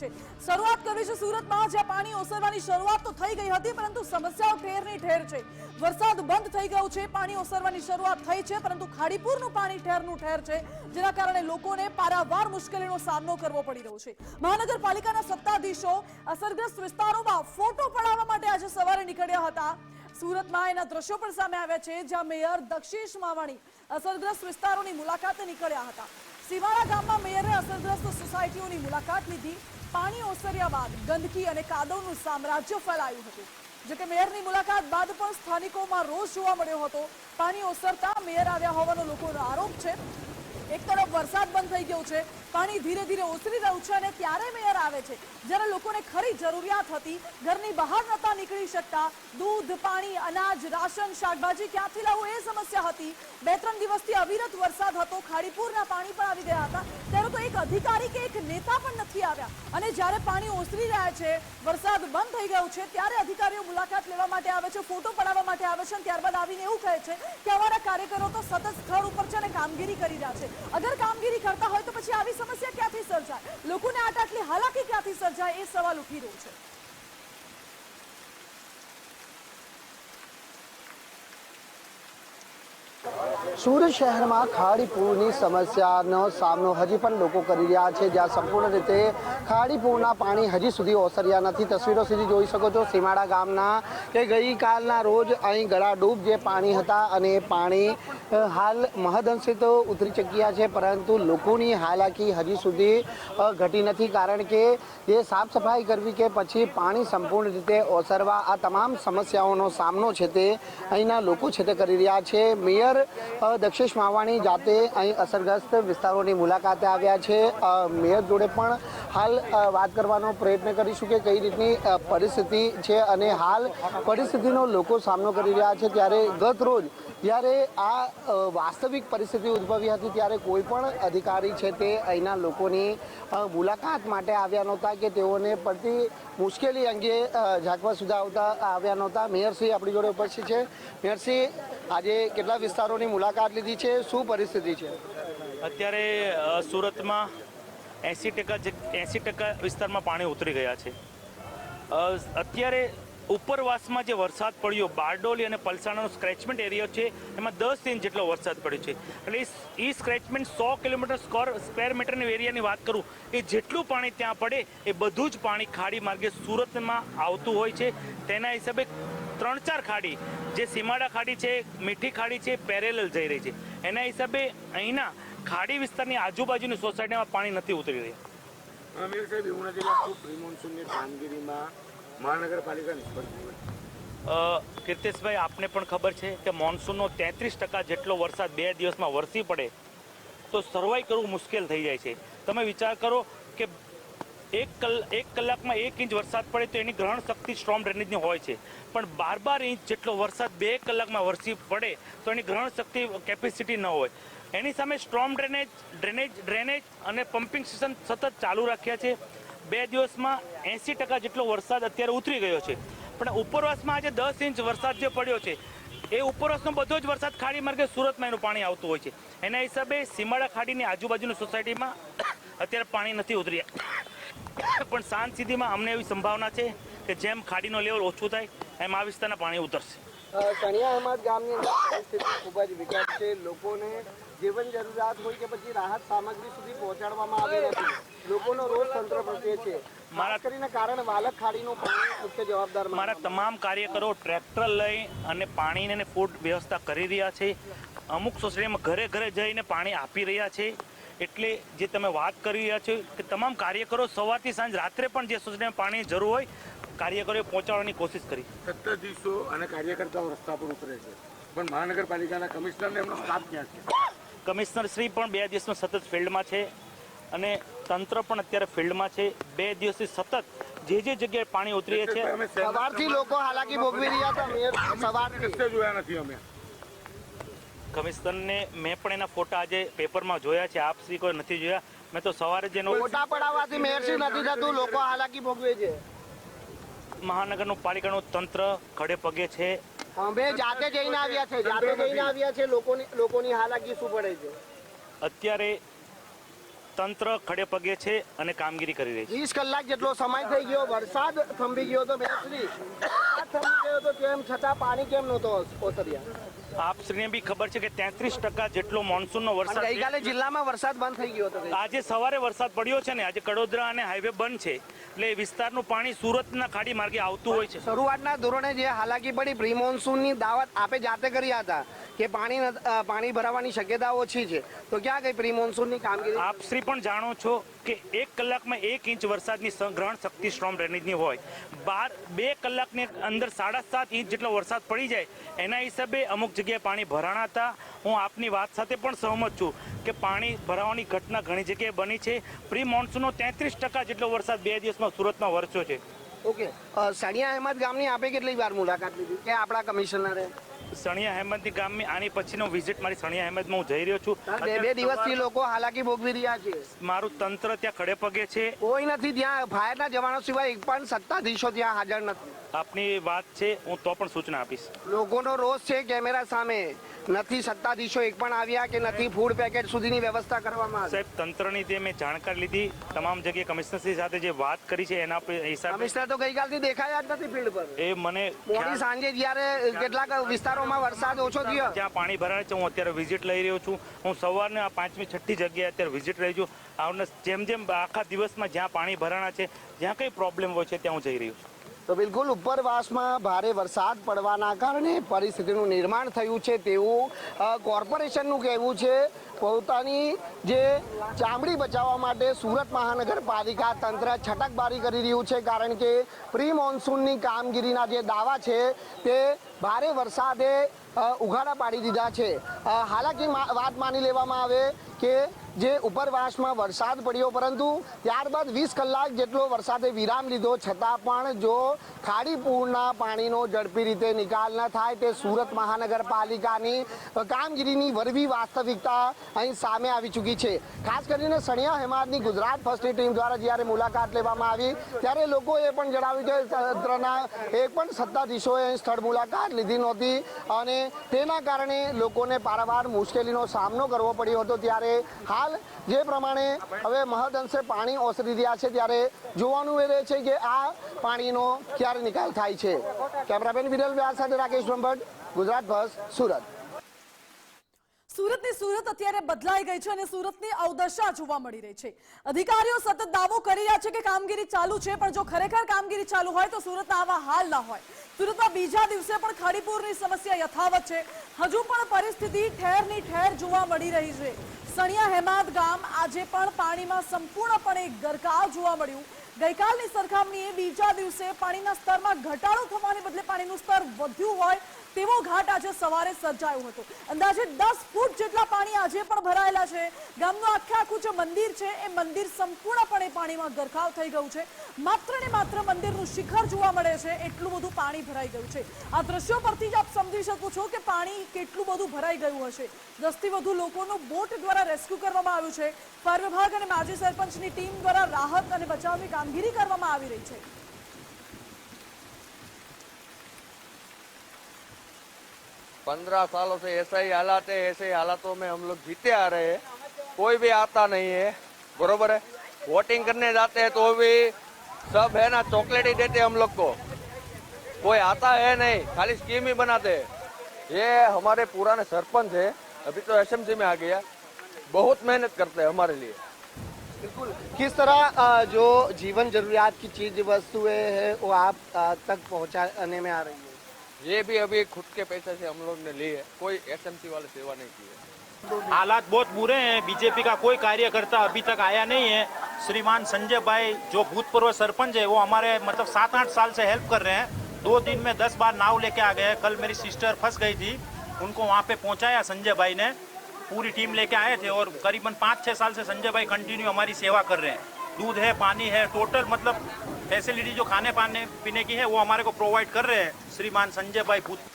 છે. શરૂઆત કરવી છે સુરતમાં. જ્યાં પાણી ઓસરવાની શરૂઆત તો થઈ ગઈ હતી, પરંતુ સમસ્યાઓ ઠેરની ઠેર છે. વરસાદ બંધ થઈ ગયો છે, પાણી ઓસરવાની શરૂઆત થઈ છે, પરંતુ ખાડીપુરનું પાણી ઠેરનું ઠેર છે, જેના કારણે લોકોને પારાવાર મુશ્કેલીનો સામનો કરવો પડી રહ્યો છે. મહાનગરપાલિકાના સત્તાધીશો અસરગ્રસ્ત વિસ્તારોમાં ફોટો પડાવવા માટે આજે સવારે નીકળ્યા હતા. સુરતમાં એના દ્રશ્યો પણ સામે આવ્યા છે, જ્યાં મેયર દક્ષેશ માવાણી અસરગ્રસ્ત વિસ્તારોની મુલાકાતે નીકળ્યા હતા. સીવાડા ગામમાં મેયરે અસરગ્રસ્ત સોસાયટીઓની મુલાકાત લીધી. પાણી ઓસર્યા બાદ ગંદકી અને કાદવનું સામ્રાજ્ય ફેલાયું હતું. જોકે મેયરની મુલાકાત બાદ પણ સ્થાનિકોમાં રોષ જોવા મળ્યો હતો. પાણી ઓસરતા મેયર આવ્યા હોવાનો લોકોનો આરોપ છે. એક તરફ વરસાદ બંધ થઈ ગયો છે. પાણી ધીરે ધીરે ઓસરી રહ્યું છે અને ત્યારે મેયર આવે છે. જ્યારે લોકોને ખરી જરૂરિયાત હતી, ઘરની બહાર નતા નીકળી શકતા, દૂધ, પાણી, અનાજ, રાશન, શાકભાજી ક્યાંથી લાવવું એ સમસ્યા હતી. બે ત્રણ દિવસથી અવિરત વરસાદ હતો, ખાડીપુરના પાણી પણ આવી ગયા હતા. ત્યારે તો એક અધિકારી કે એક નેતા પણ નથી આવ્યા. અને જ્યારે પાણી ઓસરી રહ્યા છે, વરસાદ બંધ થઈ ગયો છે, ત્યારે અધિકારીઓ મુલાકાત લેવા માટે આવે છે, ફોટો પડાવવા માટે આવે છે ત્યારબાદ આવીને એવું કહે છે કે અમારા કાર્યકરો તો સતત સ્થળ ઉપર છે અને કામગીરી કરી રહ્યા છે. અગર કામગીરી કરતા હોય તો પછી આવી સમસ્યા ક્યાંથી સર્જાય લોકોને આટ આટલી હાલાકી ક્યાંથી સર્જાય એ સવાલ ઉઠી રહ્યો છે સુરત શહેરમાં ખાડી પૂરની સમસ્યાનો સામનો હજી પણ લોકો કરી રહ્યા છે, જ્યાં સંપૂર્ણ રીતે ખાડી પૂરના પાણી હજી સુધી ઓસર્યા નથી. તસવીરો સુધી જોઈ શકો છો, સીમાડા ગામના કે ગઈકાલના રોજ અહીં ગળાડૂબ જે પાણી હતા અને એ પાણી હાલ મહદઅંશે તો ઉતરી ચૂક્યા છે, પરંતુ લોકોની હાલાકી હજી સુધી ઘટી નથી. કારણ કે જે સાફ સફાઈ કરવી કે પછી પાણી સંપૂર્ણ રીતે ઓસરવા આ તમામ સમસ્યાઓનો સામનો છે તે અહીંના લોકો છે તે કરી રહ્યા છે. મેયર દક્ષેશ માવાણી જાતે અહીં અસરગ્રસ્ત વિસ્તારોની મુલાકાતે આવ્યા છે. મેયર જોડે પણ હાલ વાત કરવાનો પ્રયત્ન કરીશું કે કઈ રીતની પરિસ્થિતિ છે અને હાલ પરિસ્થિતિનો લોકો સામનો કરી રહ્યા છે. ત્યારે ગત રોજ જ્યારે આ વાસ્તવિક પરિસ્થિતિ ઉદ્ભવી હતી ત્યારે કોઈ પણ અધિકારી છે તે અહીંના લોકોની મુલાકાત માટે આવ્યા નહોતા કે તેઓને પડતી મુશ્કેલી અંગે ઝાંકવા સુધા આવતા આવ્યા નહોતા. મેયરશ્રી આપણી જોડે ઉપસ્થિત છે. મેયરશ્રી આજે કેટલા વિસ્તારોની મુલાકાત લીધી છે? શું પરિસ્થિતિ છે? અત્યારે સુરતમાં એંસી ટકા એંસી ટકા વિસ્તારમાં પાણી ઉતરી ગયા છે. અત્યારે ઉપરવાસમાં જે વરસાદ પડ્યો, બારડોલી અને પલસાણાનો સ્ક્રેચમેન્ટ એરિયા છે, એમાં દસ ઇંચ જેટલો વરસાદ પડ્યો છે. એટલે એ સ્ક્રેચમેન્ટ સો કિલોમીટર સ્કોર, સ્ક્વેર મીટરની એરિયાની વાત કરું, એ જેટલું પાણી ત્યાં પડે, એ બધું જ પાણી ખાડી માર્ગે સુરતમાં આવતું હોય છે. તેના હિસાબે ત્રણ ચાર ખાડી જે સીમાડા ખાડી છે મીઠી ખાડી છે પેરેલલ જઈ રહી છે. એના હિસાબે અહીંના ખાડી વિસ્તારની આજુબાજુની સોસાયટીમાં પાણી નથી ઉતરી રહ્યા. અમીર સાહેબ એવું નથી લાગતું પ્રી મોન્સૂનની કામગીરીમાં મહાનગરપાલિકા નિષ્ફળ ગઈ હોય. અ, કીર્તિશભાઈ આપને પણ ખબર છે કે મોન્સૂનનો તેત્રીસ ટકા જેટલો વરસાદ બે દિવસમાં વરસી પડે તો સર્વાઈ કરવું મુશ્કેલ થઈ જાય છે. તમે વિચાર કરો કે એક કલ, એક કલાકમાં એક ઇંચ વરસાદ પડે તો એની ગ્રહણ શક્તિ સ્ટ્રોમ ડ્રેનેજની હોય છે. પણ બાર બાર ઇંચ જેટલો વરસાદ બે કલાકમાં વરસી પડે તો એની ગ્રહણ શક્તિ કેપેસિટી ન હોય. એની સામે સ્ટ્રોમ ડ્રેનેજ ડ્રેનેજ ડ્રેનેજ અને પમ્પિંગ સિસ્ટમ સતત ચાલુ રાખ્યા છે. બે દિવસમાં એંસી ટકા જેટલો વરસાદ અત્યારે ઉતરી ગયો છે. પણ ઉપરવાસમાં આજે દસ ઇંચ વરસાદ જે પડ્યો છે, એ ઉપરવાસનો બધો જ વરસાદ ખાડી માર્ગે સુરતમાં એનું પાણી આવતું હોય છે. એના હિસાબે સીમાડા ખાડીની આજુબાજુની સોસાયટીમાં અત્યારે પાણી નથી ઉતર્યા પણ સાંજ સુધીમાં અમને એવી સંભાવના છે કે જેમ ખાડીનો લેવલ ઓછું થાય એમ આ વિસ્તારના પાણી ઉતરશે. કણિયા અહેમદ ગામની અંદર પરિસ્થિતિ ખૂબ જ વિકટ છે. લોકોને જીવન જરૂરિયાત હોય કે પછી રાહત સામગ્રી સુધી પહોંચાડવામાં આવી નથી. લોકોનો રોજ તંત્ર પ્રત્યે છે. મારા- કરીને કારણ વાલક ખાડીનું પાણી મુખ્ય જવાબદાર મારા તમામ કાર્યકરો ટ્રેક્ટર લઈ અને પાણીને ફૂડ વ્યવસ્થા કરી રહ્યા છે. અમુક સોસાયટીમાં ઘરે ઘરે જઈને પાણી આપી રહ્યા છે. એટલે જે તમે વાત કરી રહ્યા છો કે તમામ કાર્યકરો સવારથી સાંજ રાત્રે પણ જે સોસાયટીમાં પાણી જરૂર હોય કાર્યકરોએ પહોંચાડવાની કોશિશ કરી. સત્તાધીશો અને કાર્યકર્તાઓ રસ્તા પર ઉતરે છે. પણ મહાનગરપાલિકાના કમિશનરને એમનો સ્ટાફ ક્યાં છે? કમિશનર શ્રી પણ બે દિવસમાં સતત ફિલ્ડમાં છે અને તંત્ર પણ અત્યારે ફિલ્ડમાં છે. બે દિવસથી સતત જે જે જગ્યાએ પાણી ઉતરીએ છે સવારથી લોકો હાલાકી ભોગવી રહ્યા હતા સવારથી. રસ્તે જોયા નથી અમે. કમિશનરને મેં પણ એના ફોટા આજે પેપરમાં જોયા છે. આપ શ્રી કોઈ નથી જોયા. મેં તો સવારે જ એનો ફોટા પડાવવાથી મેયરશી નથી થતું લોકો હાલાકી ભોગવે છે. મહાનગરનું પાલિકાનું તંત્ર ખડે પગે છે. અમે જાતે જઈને આવ્યા છે જાતે જઈને આવ્યા છે લોકોની લોકોની હાલાકી શું પડે છે? અત્યારે તંત્ર ખડે પગે છે અને કામગીરી કરી રહી છે. વીસ કલાક જેટલો સમય થઈ ગયો વરસાદ થંભી ગયો તો બેસરી ગયો તો તેમ છતાં પાણી કેમ નહોતો ઓસર્યા આપશ્રીને બી ખબર છે કે તેત્રીસ ટકા જેટલો મોન્સૂનનો વરસાદ ગઈકાલે જિલ્લામાં વરસાદ બંધ થઈ ગયો હતો આજે સવારે વરસાદ પડ્યો છે ને આજે કડોદરા અને હાઈવે બંધ છે. એટલે એ વિસ્તારનું પાણી સુરતના ખાડી માર્ગે આવતું હોય છે. શરૂઆતના ધોરણે જે હાલાકી પડી પ્રી મોન્સૂનની દાવત આપે જાતે કર્યા હતા કે પાણી પાણી ભરાવાની શક્યતા ઓછી છે. તો ક્યાં ગઈ પ્રી મોન્સૂનની કામગીરી? આપ શ્રી પણ જાણો છો કે એક કલાકમાં એક ઇંચ વરસાદની ગ્રહણ શક્તિ સ્ટ્રોમ ડ્રેનેજની હોય. બાર બે કલાકની અંદર સાડા સાત ઇંચ જેટલો વરસાદ પડી જાય એના હિસાબે અમુક જગ્યાએ પાણી ભરાણા હતા હું આપની વાત સાથે પણ સહમત છું કે પાણી ભરાવાની ઘટના ઘણી જગ્યાએ બની છે. પ્રી મોન્સૂનનો તેત્રીસ ટકા જેટલો વરસાદ બે દિવસમાં સુરતમાં વરસ્યો છે. ઓકે. અ, સણિયા અહેમદ ગામની આપે કેટલી વાર મુલાકાત લીધી? કે આપણા કમિશનરે? સણિયા હેમંતી ગામની આની પછીનો વિઝિટ મારી સણિયા અહેમદમાં હું જઈ રહ્યો છું. બે દિવસથી લોકો હાલાકી ભોગવી રહ્યા છે. મારું તંત્ર ત્યાં ખડે પગે છે. કોઈ નથી ત્યાં ફાયરના જવાનો સિવાય એક પણ સત્તાધીશો ત્યાં હાજર નથી. આપની વાત છે હું તો પણ સૂચના આપીશ. લોકોનો રોષ છે કેમેરા સામે. નથી સત્તાધીશો એક પણ આવ્યા કે નથી ફૂડ પેકેટ સુધીની વ્યવસ્થા કરવામાં સાહેબ તંત્રની જે મેં જાણકારી લીધી તમામ જગ્યાએ કમિશનરશ્રી સાથે જે વાત કરી છે એના હિસાબે કમિશનર તો ગઈકાલથી દેખાયા જ નથી ફિલ્ડ પર. એ મને મોડી સાંજે જ્યારે કેટલાક વિસ્તારોમાં વરસાદ ઓછો થયો. જ્યાં પાણી ભરાય છે હું અત્યારે વિઝિટ લઈ રહ્યો છું. હું સવારને આ પાંચમી છઠ્ઠી જગ્યાએ અત્યારે વિઝિટ રહી છું. આવને જેમ જેમ આખા દિવસમાં જ્યાં પાણી ભરાણા છે જ્યાં કંઈ પ્રોબ્લેમ હોય છે ત્યાં હું જઈ રહ્યો છું. તો બિલકુલ ઉપરવાસમાં ભારે વરસાદ પડવાના કારણે પરિસ્થિતિનું નિર્માણ થયું છે તેવું કોર્પોરેશનનું કહેવું છે. પોતાની જે ચામડી બચાવવા માટે સુરત મહાનગરપાલિકા તંત્ર છટકબારી કરી રહ્યું છે, કારણ કે પ્રી મોન્સૂનની કામગીરીના જે દાવા છે તે ભારે વરસાદે ઉઘાડા પાડી દીધા છે. હાલાકી વાત માની લેવામાં આવે કે જે ઉપરવાસમાં વરસાદ પડ્યો, પરંતુ ત્યારબાદ વીસ કલાક જેટલો વરસાદે વિરામ લીધો, છતાં પણ જો ખાડી પાણીનો ઝડપી રીતે નિકાલ ન થાય, તે સુરત મહાનગરપાલિકાની કામગીરીની વરવી વાસ્તવિકતા અહીં સામે આવી ચૂકી છે. ખાસ કરીને સણિયા હેમાદની ગુજરાત ફર્સ્ટની ટીમ દ્વારા જ્યારે મુલાકાત લેવામાં આવી, ત્યારે લોકોએ પણ જણાવ્યું કે તંત્રના એક પણ સત્તાધીશોએ સ્થળ મુલાકાત લીધી નહોતી અને તેના કારણે લોકોને પારાવાર મુશ્કેલીનો સામનો કરવો પડ્યો હતો. ત્યારે હાલ જે પ્રમાણે હવે મહદઅંશે પાણી ઓસરી રહ્યા છે, ત્યારે જોવાનું એ રહે છે કે આ પાણીનો ક્યારે નિકાલ થાય છે. કેમેરામેન વિરલ વ્યાસ સાથે રાકેશ બ્રહ્મભટ્ટ, ગુજરાત બસ સુરત. સુરતની સુરત અત્યારે બદલાઈ ગઈ છે અને સુરતની અવદશા જોવા મળી રહી છે. અધિકારીઓ સતત દાવો કરી રહ્યા છે કે કામગીરી ચાલુ છે, પણ જો ખરેખર કામગીરી ચાલુ હોય તો સુરતના આવા હાલ ના હોય. સુરતમાં બીજા દિવસે પણ ખાડીપુરની સમસ્યા યથાવત છે. હજુ પણ પરિસ્થિતિ ઠેરની ઠેર જોવા મળી રહી છે. સણિયા હેમાદ ગામ આજે પણ પાણીમાં સંપૂર્ણપણે ગરકાવ જોવા મળ્યું. ગઈકાલની સરખામણીએ બીજા દિવસે પાણીના સ્તરમાં ઘટાડો થવાને બદલે પાણીનું સ્તર વધ્યું હોય તેવો ઘાટ આજે સવારે સર્જાયો હતો. અંદાજે દસ ફૂટ જેટલા પાણી આજે પણ ભરાયેલા છે. ગામનું આખે આખું જે મંદિર છે, એ મંદિર સંપૂર્ણપણે પાણીમાં ગરકાવ થઈ ગયું છે. માત્ર ને માત્ર મંદિરનું શિખર જોવા મળે છે, એટલું બધું પાણી ભરાઈ ગયું છે. આ દ્રશ્યો પરથી જ આપ સમજી શકો છો કે પાણી કેટલું બધું ભરાઈ ગયું હશે. દસથી વધુ લોકોનું બોટ દ્વારા રેસ્ક્યુ કરવામાં આવ્યું છે. ફાયર વિભાગ અને માજી સરપંચની ટીમ દ્વારા રાહત અને બચાવની કામગીરી કરવામાં આવી રહી છે. पंद्रह सालों से ऐसा ही हालात है, ऐसे ही हालातों में हम लोग जीते आ रहे हैं। कोई भी आता नहीं है, बरोबर है? वोटिंग करने जाते हैं तो भी सब है ना चॉकलेट ही देते हम लोग को। कोई आता है नहीं, खाली स्कीम ही बनाते ये हमारे पुराने सरपंच है, अभी तो एसएमसी में आ गया। बहुत मेहनत करते हैं हमारे लिए। बिल्कुल। किस तरह जो जीवन जरूरियात की चीज़ वस्तुएँ हैं, वो आप तक पहुँचाने में आ रही है? ये भी अभी खुद के पैसे से हम लोग ने ली है। कोई एसएमसी वाले सेवा नहीं की है। हालात बहुत बुरे हैं। बीजेपी का कोई कार्यकर्ता अभी तक आया नहीं है। श्रीमान संजय भाई, जो भूतपूर्व सरपंच है, वो हमारे मतलब सात आठ साल से हेल्प कर रहे हैं। दो दिन में दस बार नाव लेके आ गए कल मेरी सिस्टर फंस गई थी। उनको वहाँ पे पहुँचाया संजय भाई ने। पूरी टीम लेके आए थे और करीबन पाँच छः साल से संजय भाई कंटिन्यू हमारी सेवा कर रहे हैं। दूध है पानी है टोटल मतलब फैसिलिटी जो खाने पाने पीने की है वो हमारे को प्रोवाइड कर रहे हैं श्रीमान संजय भाई भूत